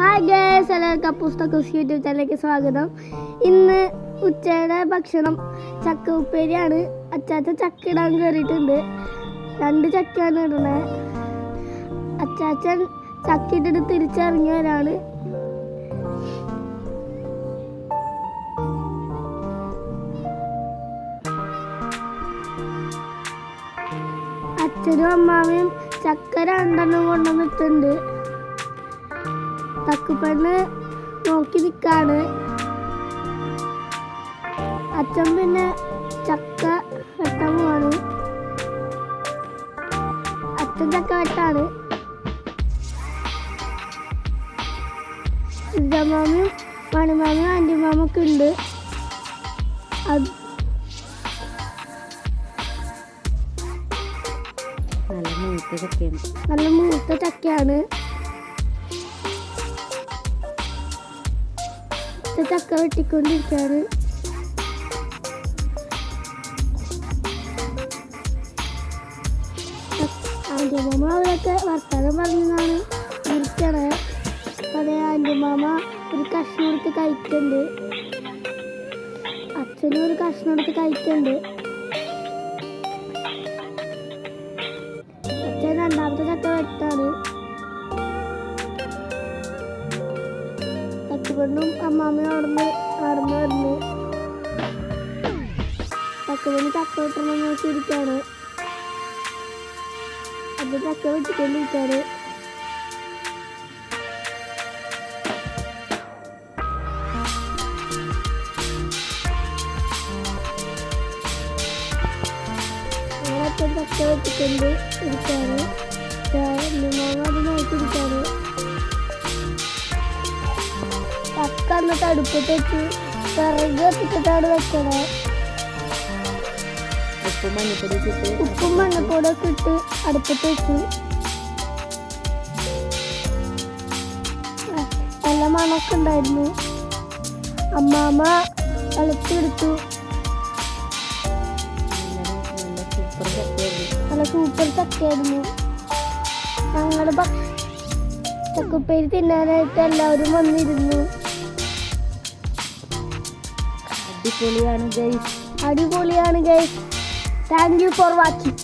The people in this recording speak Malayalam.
ഹായ് ഗേസ് എല്ലാവർക്കും പുസ്തകസ് യൂട്യൂബ് ചാനലിലേക്ക് സ്വാഗതം. ഇന്ന് ഉച്ചയുടെ ഭക്ഷണം ചക്ക ഉപ്പേരിയാണ്. അച്ചാച്ച ചക്ക ഇടാൻ കയറിയിട്ടുണ്ട് രണ്ട് ചക്കയാണ് ഇടുന്നത് അച്ചാച്ചൻ ചക്ക ഇട്ടിട്ട് തിരിച്ചിറങ്ങിയവരാണ്. അച്ഛനും അമ്മാവയും ചക്ക രണ്ടെണ്ണം കൊണ്ടുവന്നിട്ടുണ്ട്. തക്കുപ്പെണ്ണ് നോക്കി നിൽക്കാണ് അച്ഛൻ പിന്നെ ചക്ക വെട്ടാൻ പോവാണ്. അച്ഛൻ ചക്ക വെട്ടാണ്. ഇതമാമയും മണിമാമയും ആന്റിമാമൊക്കെ ഉണ്ട്. അത് നല്ല മൂത്ത ചക്കയാണ്. ചക്ക വെട്ടിക്കൊണ്ടിരിക്കുകയാണ് ആന്റിമാമ അവരൊക്കെ വർത്തമാനം പറഞ്ഞാണ് ഇരിക്കണേ. അതെ ആന്റിമാമ ഒരു കഷ്ണം എടുത്ത് കഴിക്കുന്നുണ്ട് അച്ഛനും ഒരു കഷ്ണം എടുത്ത് കഴിക്കുന്നുണ്ട് തക്കുപെണ്ണും അമ്മാമ്മയും അവിടുന്ന് നടന്നു വരുന്നു. തക്കുപെണ്ണ് ചക്ക വെട്ടണം നോക്കിയിരിക്കാണ് അത് ചക്ക വെട്ടിക്കൊണ്ടിരിക്കാണ് ചക്ക വെട്ടിക്കൊണ്ട് ഇരിക്കാണ് അത് നോക്കിയിരിക്കാണ്. എന്നിട്ട് അടുപ്പത്ത് വെച്ച് വിറക് കത്തിച്ചിട്ടാണ് വെക്കണേ. ഉപ്പും മഞ്ഞപ്പൊടി ഉപ്പും മഞ്ഞപ്പൊടിയൊക്കെ ഇട്ട് അടുപ്പത്ത് വെച്ചു. ആ, നല്ല മണമൊക്കെ ഉണ്ടായിരുന്നു. അമ്മാമ്മ ഇളച്ചെടുത്തു നല്ല സൂപ്പർ ചക്കയായിരുന്നു. ഞങ്ങൾ ചക്കുപ്പേരി തിന്നാനായിട്ട് എല്ലാവരും വന്നിരുന്നു. അടിപൊളിയാണ് ഗൈസ് അടിപൊളിയാണ് guys thank you for watching